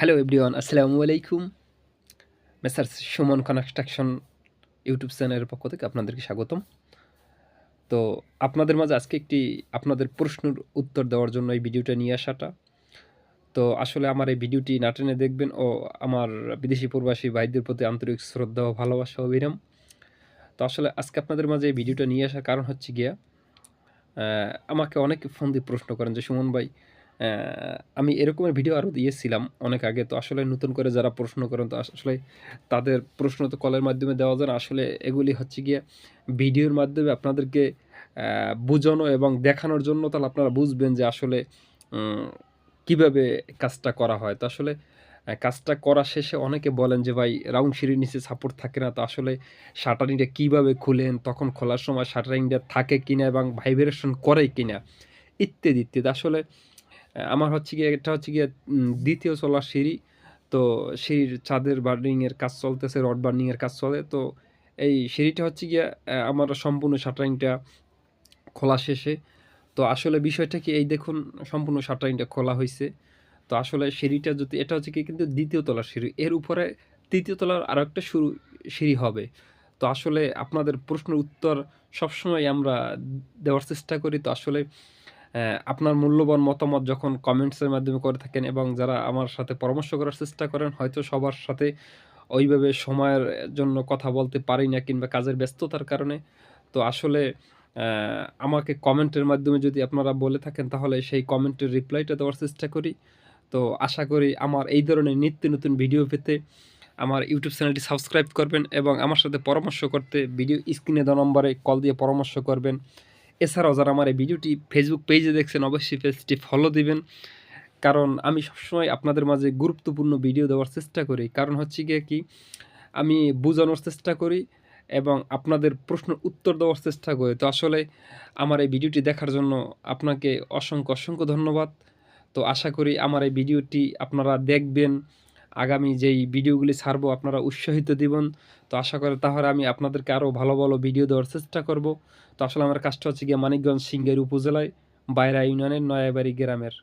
Hello everyone আসসালামু আলাইকুম messrs Suman construction YouTube চ্যানেলের পক্ষ থেকে আপনাদেরকে স্বাগতম। তো আপনাদের মাঝে আজকে একটি আপনাদের প্রশ্নের উত্তর দেওয়ার জন্য এই ভিডিওটা নিয়ে আসাটা। তো আসলে আমার এই ভিডিওটি না টেনে দেখবেন ও আমার বিদেশি প্রবাসী ভাইদের প্রতি আন্তরিক শ্রদ্ধা ও ভালোবাসা অবিরাম তো আসলে আজকে আপনাদের মাঝে এই ভিডিওটা নিয়ে আসার কারণ হচ্ছে গিয়া আমাকে অনেকে ফোন দিয়ে প্রশ্ন করেন যে সুমন ভাই আমি এরকমের ভিডিও আরও দিয়েছিলাম অনেক আগে। তো আসলে নতুন করে যারা প্রশ্ন করেন, তো আসলে তাদের প্রশ্ন তো কলের মাধ্যমে দেওয়া যায় আসলে এগুলি হচ্ছে গিয়ে ভিডিওর মাধ্যমে আপনাদেরকে বোঝানো এবং দেখানোর জন্য তাহলে আপনারা বুঝবেন যে আসলে কীভাবে কাজটা করা হয়। তো আসলে কাজটা করা শেষে অনেকে বলেন যে, ভাই, রাউন্ড সিঁড়ির নিচে সাপোর্ট থাকে না। তো আসলে শাটারিংটা কীভাবে খুলেন, তখন খোলার সময় শাটারিংটা থাকে কিনা এবং ভাইব্রেশন করে কিনা, ইত্যাদি ইত্যাদি। আসলে আমার হচ্ছে গিয়ে, এটা হচ্ছে গিয়ে দ্বিতীয় চলার সিঁড়ি। তো সিঁড়ির ছাদের বার্নিংয়ের কাজ চলতেছে রড বার্নিংয়ের কাজ চলে। তো এই সিঁড়িটা হচ্ছে গিয়ে আমার সম্পূর্ণ শাটারিংটা খোলা শেষে। তো আসলে বিষয়টা কি, এই দেখুন, সম্পূর্ণ শাটারিংটা খোলা হয়েছে তো আসলে সিঁড়িটা যদি, এটা হচ্ছে কি কিন্তু দ্বিতীয় তলার সিঁড়ি। এর উপরে তৃতীয় তলার আরও একটা শুরু সিঁড়ি হবে। তো আসলে আপনাদের প্রশ্নের উত্তর সবসময় আমরা দেওয়ার চেষ্টা করি। তো আসলে আপনার মূল্যবান মতামত যখন কমেন্টসের মাধ্যমে করে থাকেন এবং যারা আমার সাথে পরামর্শ করার চেষ্টা করেন, হয়তো সবার সাথে ওইভাবে সময়ের জন্য কথা বলতে পারি না কিংবা কাজের ব্যস্ততার কারণে। তো আসলে আমাকে কমেন্টের মাধ্যমে যদি আপনারা বলে থাকেন, তাহলে সেই কমেন্টের রিপ্লাইটা দেওয়ার চেষ্টা করি। তো আশা করি আমার এই ধরনের নিত্য নতুন ভিডিও পেতে আমার ইউটিউব চ্যানেলটি সাবস্ক্রাইব করবেন এবং আমার সাথে পরামর্শ করতে ভিডিও স্ক্রিনে দেওয়া নম্বরে কল দিয়ে পরামর্শ করবেন। এছাড়াও যারা আমার এই ভিডিওটি ফেসবুক পেজে দেখছেন, অবশ্যই পেজটি ফলো দিবেন। কারণ আমি সবসময় আপনাদের মাঝে গুরুত্বপূর্ণ ভিডিও দেওয়ার চেষ্টা করি। কারণ হচ্ছে গিয়ে কি, আমি বোঝানোর চেষ্টা করি এবং আপনাদের প্রশ্ন উত্তর দেওয়ার চেষ্টা করি। তো আসলে আমার এই ভিডিওটি দেখার জন্য আপনাকে অসংখ্য অসংখ্য ধন্যবাদ। তো আশা করি আমার এই ভিডিওটি আপনারা দেখবেন। আগামী যেই ভিডিওগুলি ছাড়বো, আপনারা উৎসাহিত দিবেন। তো আশা করে তাহলে আমি আপনাদেরকে আরও ভালো ভালো ভিডিও দেওয়ার চেষ্টা করব। তো আসলে আমার কাজটা হচ্ছে গিয়ে মানিকগঞ্জ সিঙ্গের উপজেলায়, বাইরা ইউনিয়নের নয়াবাড়ি গ্রামের।